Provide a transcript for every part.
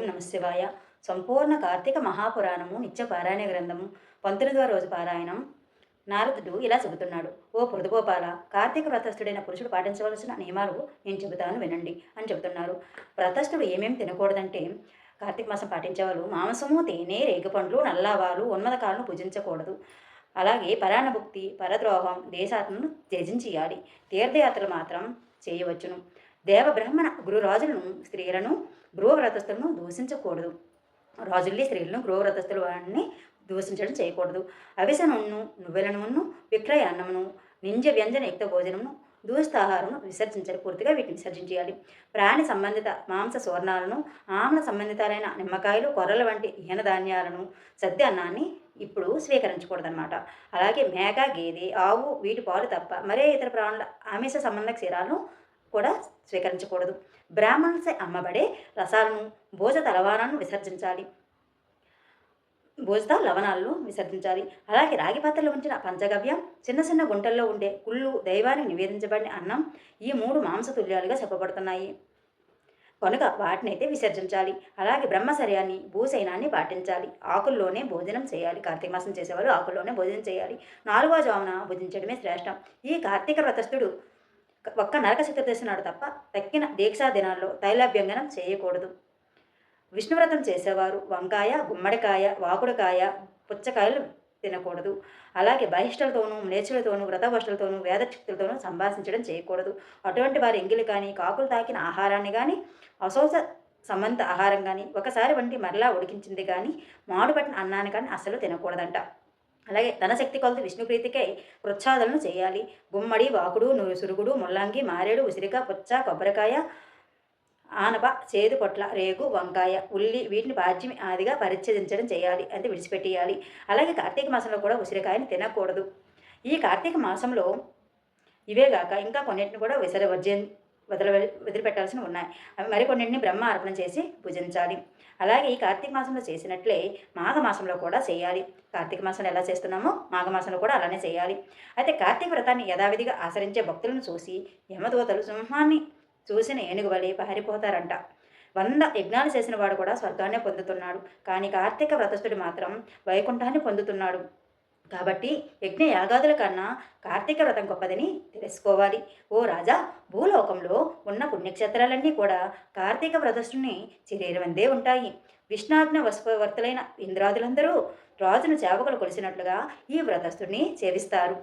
ఓం నమశివాయ సంపూర్ణ కార్తీక మహాపురాణము నిత్య పారాయణ గ్రంథము పంతొమ్మిదవ రోజు పారాయణం. నారదుడు ఇలా చెబుతున్నాడు ఓ పృథుగోపాల కార్తీక వ్రతస్థుడైన పురుషుడు పాటించవలసిన నియమాలు నేను చెబుతాను వినండి అని చెబుతున్నారు. వ్రతస్థుడు ఏమేమి తినకూడదంటే కార్తీక మాసం పాటించేవాళ్ళు మాంసము తేనె రేగుపండ్లు నల్లావాలు ఉన్మదకాలను భుజించకూడదు అలాగే పరాణభుక్తి పరద్రోహం దేశాత్మను త్యజించేయాలి. తీర్థయాత్రలు మాత్రం చేయవచ్చును. దేవబ్రహ్మణ గురురాజులను స్త్రీలను గృహవ్రతస్థులను దూషించకూడదు. రాజుల్ని స్త్రీలను గృహవ్రతస్థులు వారిని దూషించడం చేయకూడదు. అవిస నూనెను నువ్వెల నూనెను విక్రయ అన్నమును నింజ వ్యంజన యుక్త భోజనమును దూస్తాహారమును విసర్జించాలి పూర్తిగా వీటిని విసర్జించేయాలి. ప్రాణి సంబంధిత మాంస సువర్ణాలను ఆమ్ల సంబంధితాలైన నిమ్మకాయలు కొర్రల వంటి హీనధాన్యాలను సద్య అన్నాన్ని ఇప్పుడు స్వీకరించకూడదన్నమాట. అలాగే మేక గేదె ఆవు వీటి పాలు తప్ప మరే ఇతర ప్రాణుల ఆమిష సంబంధ క్షీరాలను కూడా స్వీకరించకూడదు. బ్రాహ్మణులసే అమ్మబడే రసాలను భోజ తలవారాలను విసర్జించాలి. భోజత లవణాలను విసర్జించాలి. అలాగే రాగి పాత్రలో ఉంచిన పంచగవ్యం చిన్న చిన్న గుంటల్లో ఉండే కుళ్ళు దైవానికి నివేదించబడిన అన్నం ఈ మూడు మాంసతుల్యాలుగా చెప్పబడుతున్నాయి. కనుక వాటినైతే విసర్జించాలి. అలాగే బ్రహ్మచర్యాన్ని భూసైనాన్ని పాటించాలి. ఆకుల్లోనే భోజనం చేయాలి. కార్తీక మాసం చేసేవాళ్ళు ఆకుల్లోనే భోజనం చేయాలి. నాలుగో జామున భుజించడమే శ్రేష్టం. ఈ కార్తీక వ్రతస్థుడు ఒక్క నరక చతుర్దశి నాడు తప్ప తక్కిన దీక్షా దినాల్లో తైలాభ్యంగనం చేయకూడదు. విష్ణువ్రతం చేసేవారు వంకాయ గుమ్మడికాయ వాకుడికాయ పుచ్చకాయలు తినకూడదు. అలాగే బహిష్టలతోనూ మ్లేచులతోనూ వ్రతవష్టులతోనూ వేదచిక్తులతోనూ సంభాషించడం చేయకూడదు. అటువంటి వారి ఎంగిలి కానీ కాకులు తాకిన ఆహారాన్ని కానీ అశోస సంబంధ ఆహారం కానీ ఒకసారి వంటి మరలా ఉడికించింది కానీ మాడుపట్టిన అన్నాన్ని కానీ అస్సలు తినకూడదంట. అలాగే ధనశక్తి కొలత విష్ణుప్రీతికై వృక్షాదులను చేయాలి. గుమ్మడి వాకుడు సురుగుడు ముల్లంగి మారేడు ఉసిరిక పుచ్చ కొబ్బరికాయ ఆనప చేదు పొట్ల రేగు వంకాయ ఉల్లి వీటిని బాధ్యం ఆదిగా పరిచ్ఛేదించడం చేయాలి అంటే విడిచిపెట్టేయాలి. అలాగే కార్తీక మాసంలో కూడా ఉసిరికాయని తినకూడదు. ఈ కార్తీక మాసంలో ఇవే కాక ఇంకా కొన్నింటిని కూడా విసర వర్జన్ వదిలి వదిలిపెట్టాల్సిన ఉన్నాయి. అవి మరికొన్నింటిని బ్రహ్మ అర్పణ చేసి పూజించాలి. అలాగే ఈ కార్తీక మాసంలో చేసినట్లే మాఘమాసంలో కూడా చేయాలి. కార్తీక మాసంలో ఎలా చేస్తున్నామో మాఘమాసంలో కూడా అలానే చేయాలి. అయితే కార్తీక వ్రతాన్ని యథావిధిగా ఆచరించే భక్తులను చూసి యమదూతలు సింహాన్ని చూసిన ఏనుగు వలె పారిపోతారంట. వంద యజ్ఞాలు చేసిన వాడు కూడా స్వర్గాన్నే పొందుతున్నాడు. కానీ కార్తీక వ్రతస్థుడు మాత్రం వైకుంఠాన్ని పొందుతున్నాడు. కాబట్టి యజ్ఞ యాగాదుల కన్నా కార్తీక వ్రతం గొప్పదని తెలుసుకోవాలి. ఓ రాజా భూలోకంలో ఉన్న పుణ్యక్షేత్రాలన్నీ కూడా కార్తీక వ్రతస్థుని చిరేరవందే ఉంటాయి. విష్ణాగ్న వస్పవర్తులైన ఇంద్రాదులందరూ రాజును సేవకులు కొలిసినట్లుగా ఈ వ్రతస్థుడిని సేవిస్తారు.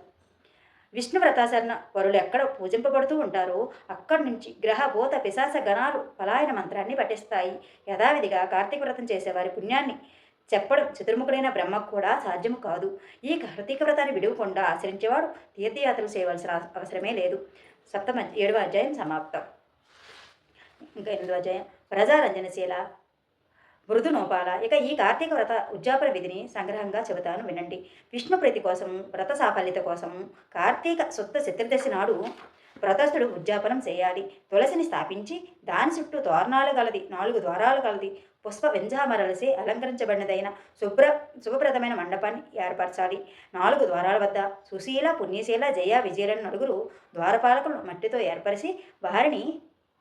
విష్ణు వ్రతాచరణ పరులు ఎక్కడ పూజింపబడుతూ ఉంటారో అక్కడి నుంచి గ్రహ భూత పిశాస గణాలు పలాయన మంత్రాన్ని పఠిస్తాయి. యథావిధిగా కార్తీక వ్రతం చేసేవారి పుణ్యాన్ని చెప్పడం చతుర్ముఖుడైన బ్రహ్మకు కూడా సాధ్యము కాదు. ఈ కార్తీక వ్రతాన్ని విడువకుండా ఆచరించేవాడు తీర్థయాత్రలు చేయవలసిన అవసరమే లేదు. సప్తమ ఏడవ అధ్యాయం సమాప్తం. ఇంకా ఎనిమిదవ అధ్యాయం. ప్రజారంజనశీల మృదు నోపాల ఇక ఈ కార్తీక వ్రత ఉద్యాపన విధిని సంగ్రహంగా చెబుతాను వినండి. విష్ణు కోసం కోసము వ్రత సాఫల్యత కోసము కార్తీక శుద్ధ చతుర్దశి నాడు వ్రతస్థుడు ఉద్యాపనం చేయాలి. తులసిని స్థాపించి దాని చుట్టూ తోరణాలు గలది నాలుగు ద్వారాలు గలది పుష్ప వెంజామరలసి అలంకరించబడినదైన శుభ్ర శుభప్రదమైన మండపాన్ని ఏర్పరచాలి. నాలుగు ద్వారాల వద్ద సుశీల పుణ్యశీల జయ విజయలను నలుగురు ద్వారపాలకులను మట్టితో ఏర్పరిచి వారిని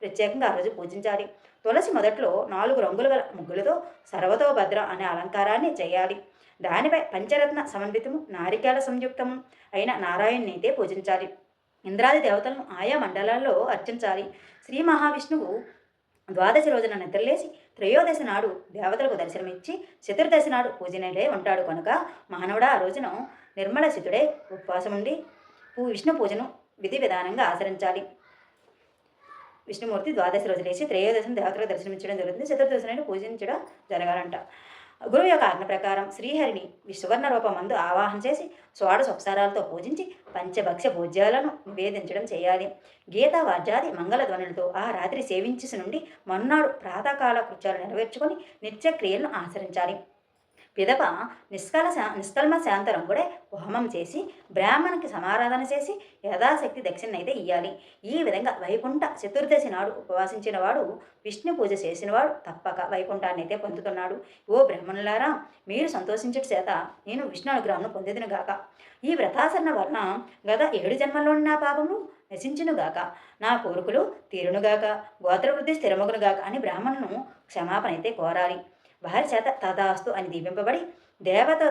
ప్రత్యేకంగా ఆ రోజు పూజించాలి. తులసి మొదట్లో నాలుగు రంగులు గల ముగ్గులతో సర్వతోభద్ర అనే అలంకారాన్ని చేయాలి. దానిపై పంచరత్న సమన్వితము నారికేల సంయుక్తము అయిన నారాయణ్ణి అయితే పూజించాలి. ఇంద్రాది దేవతలను ఆయా మండలాల్లో అర్చించాలి. శ్రీ మహావిష్ణువు ద్వాదశి రోజున నిద్రలేసి త్రయోదశి నాడు దేవతలకు దర్శనమిచ్చి చతుర్దశి నాడు పూజనలే ఉంటాడు కనుక మానవుడు ఆ రోజున నిర్మల శితుడే ఉపవాసం ఉండి పూ- విష్ణు పూజను విధి విధానంగా ఆచరించాలి. విష్ణుమూర్తి ద్వాదశి రోజు లేచి త్రయోదశిని దేవతలకు దర్శనమిచ్చడం జరుగుతుంది. చతుర్దశి నాడు పూజించడం జరగాలంట. గురువు యొక్క ఆజ్ఞ ప్రకారం శ్రీహరిని సువర్ణ రూపమందు ఆవాహన చేసి షోడశ ఉపసారాలతో పూజించి పంచభక్ష్య భోజ్యాలను నివేదించడం చేయాలి. గీతా వాద్యాది మంగళ ధ్వనులతో ఆ రాత్రి సేవించేసి నుండి మన్నాడు ప్రాతకాల కృత్యాలు నెరవేర్చుకొని నిత్యక్రియలను ఆచరించాలి. పిదప నిష్కల శా నిష్కల్మ కూడా హోమం చేసి బ్రాహ్మణునికి సమారాధన చేసి యథాశక్తి దక్షిణైతే ఇయ్యాలి. ఈ విధంగా వైకుంఠ చతుర్దశి నాడు ఉపవాసించిన వాడు విష్ణు పూజ చేసినవాడు తప్పక వైకుంఠాన్ని అయితే పొందుతున్నాడు. ఓ బ్రాహ్మణులారా మీరు సంతోషించట చేత నేను విష్ణు అనుగ్రహంను పొందిదిను గాక. ఈ వ్రతాసరణ వలన గత ఏడు జన్మల్లోని నా పాపము నశించునుగాక నా కోరికలు తీరునుగాక గోత్రవృద్ధి స్థిరమగునుగాక అని బ్రాహ్మణును క్షమాపణ అయితే కోరాలి. వారి చేత తదాస్తు అని దీవింపబడి దేవత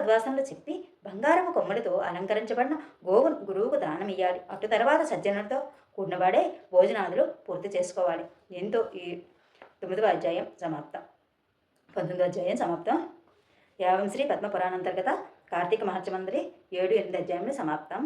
చెప్పి బంగారపు కొమ్మలతో అలంకరించబడిన గోవు గురువుకు దానమియ్యాలి. అటు తర్వాత సజ్జనులతో కూడినవాడే భోజనాదులు పూర్తి చేసుకోవాలి. దీంతో ఈ తొమ్మిదవ అధ్యాయం సమాప్తం. పంతొమ్మిదవ అధ్యాయం సమాప్తం. యావం శ్రీ పద్మపురాణాంతర్గత కార్తీక మహత్యమందరి ఏడు ఎనిమిది అధ్యాయంలో సమాప్తం.